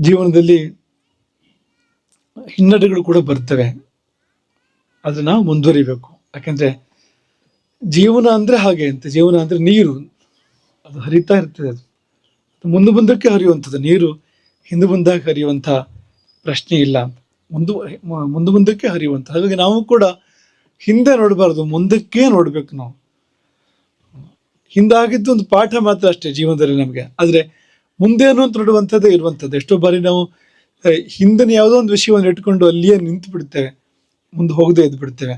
ಜೀವನದಲ್ಲಿ ಹಿನ್ನಡೆಗಳು ಕೂಡ ಬರ್ತವೆ. ಆದರೆ ನಾವು ಮುಂದುವರಿಬೇಕು. ಯಾಕಂದ್ರೆ ಜೀವನ ಅಂದ್ರೆ ಹಾಗೆ ಅಂತ, ಜೀವನ ಅಂದ್ರೆ ನೀರು. ಅದು ಹರಿತಾ ಇರ್ತದೆ ಅದು. ಮುಂದೆ ಮುಂದಕ್ಕೆ ಹರಿಯುವಂಥದ್ದು. ನೀರು ಹಿಂದೆ ಮುಂದಾಗಿ ಹರಿಯುವಂಥ ಪ್ರಶ್ನೆ ಇಲ್ಲ. ಮುಂದು ಮುಂದೆ ಮುಂದಕ್ಕೆ ಹರಿಯುವಂಥ ಹಾಗಾಗಿ ನಾವು ಕೂಡ ಹಿಂದೆ ನೋಡಬಾರ್ದು, ಮುಂದಕ್ಕೆ ನೋಡ್ಬೇಕು ನಾವು. ಹಿಂದಾಗಿದ್ದು ಒಂದು ಪಾಠ ಮಾತ್ರ ಅಷ್ಟೇ ಜೀವನದಲ್ಲಿ ನಮಗೆ. ಆದರೆ ಮುಂದೆ ಅಂತ ನೋಡುವಂಥದ್ದೇ ಇರುವಂಥದ್ದು. ಎಷ್ಟೋ ಬಾರಿ ನಾವು ಹಿಂದಿನ ಯಾವುದೋ ಒಂದು ವಿಷಯವನ್ನು ಇಟ್ಕೊಂಡು ಅಲ್ಲಿಯೇ ನಿಂತು ಬಿಡ್ತೇವೆ. ಮುಂದೆ ಹೋಗದೆ ಇದ್ದು ಬಿಡ್ತೇವೆ.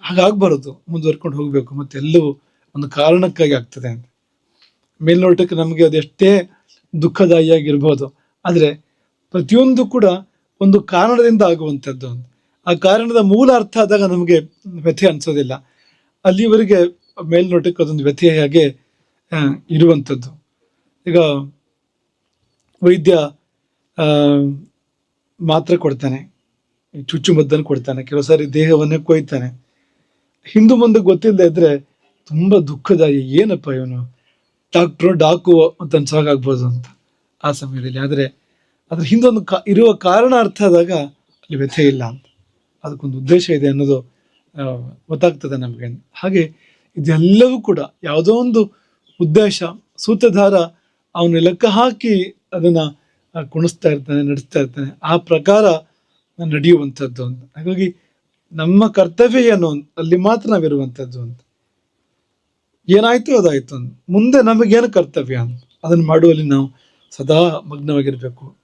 ಹಾಗಾಗಬಾರದು. ಮುಂದುವರ್ಕೊಂಡು ಹೋಗಬೇಕು. ಮತ್ತೆ ಎಲ್ಲವೂ ಒಂದು ಕಾರಣಕ್ಕಾಗಿ ಆಗ್ತದೆ ಅಂತ. ಮೇಲ್ನೋಟಕ್ಕೆ ನಮಗೆ ಅದೆಷ್ಟೇ ದುಃಖದಾಯಿಯಾಗಿರ್ಬೋದು. ಆದರೆ ಪ್ರತಿಯೊಂದು ಕೂಡ ಒಂದು ಕಾರಣದಿಂದ ಆಗುವಂಥದ್ದು ಆ ಕಾರಣದ ಮೂಲ ಅರ್ಥ ಆದಾಗ ನಮಗೆ ವ್ಯಥೆ ಅನಿಸೋದಿಲ್ಲ. ಅಲ್ಲಿವರೆಗೆ ಮೇಲ್ನೋಟಕ್ಕೆ ಅದೊಂದು ವ್ಯಥೆಯಾಗೆ ಇರುವಂಥದ್ದು. ಈಗ ವೈದ್ಯ ಮಾತ್ರೆ ಕೊಡ್ತಾನೆ. ಚುಚ್ಚುಮದ್ದನ್ನು ಕೊಡ್ತಾನೆ. ಕೆಲವು ಸಾರಿ ದೇಹವನ್ನೇ ಕೊಯ್ತಾನೆ. ಹಿಂದೂ ಮುಂದೆ ಗೊತ್ತಿಲ್ಲದೆ ಇದ್ರೆ ತುಂಬಾ ದುಃಖದಾಯಿ ಏನಪ್ಪ ಇವನು? ಡಾಕ್ಟ್ರು, ಡಾಕು ಅಂತ ಅನ್ಸಾಗಾಗ್ಬೋದು ಅಂತ ಆ ಸಮಯದಲ್ಲಿ. ಆದರೆ ಅದ್ರ ಹಿಂದೊಂದು ಕಾ, ಇರುವ ಕಾರಣ ಅರ್ಥ ಆದಾಗ ಅಲ್ಲಿ ವ್ಯಥೆ ಇಲ್ಲ ಅಂತ. ಅದಕ್ಕೊಂದು ಉದ್ದೇಶ ಇದೆ ಅನ್ನೋದು ಗೊತ್ತಾಗ್ತದೆ ನಮಗೆ. ಹಾಗೆ ಇದೆಲ್ಲವೂ ಕೂಡ ಯಾವುದೋ ಒಂದು ಉದ್ದೇಶ, ಸೂತ್ರಧಾರ ಅವನು ಲೆಕ್ಕ ಹಾಕಿ ಅದನ್ನ ಕುಣಿಸ್ತಾ ಇರ್ತಾನೆ, ನಡೆಸ್ತಾ ಇರ್ತಾನೆ. ಆ ಪ್ರಕಾರ ನಡೆಯುವಂಥದ್ದು ಅಂತ. ಹಾಗಾಗಿ ನಮ್ಮ ಕರ್ತವ್ಯ ಏನು ಅಲ್ಲಿ ಮಾತ್ರ ನಾವಿರುವಂಥದ್ದು ಅಂತ. ಏನಾಯ್ತು ಅದಾಯ್ತು ಅಂತ. ಮುಂದೆ ನಮಗೇನು ಕರ್ತವ್ಯ ಅಂತ. ಅದನ್ನು ಮಾಡುವಲ್ಲಿ ನಾವು ಸದಾ ಮಗ್ನವಾಗಿರ್ಬೇಕು.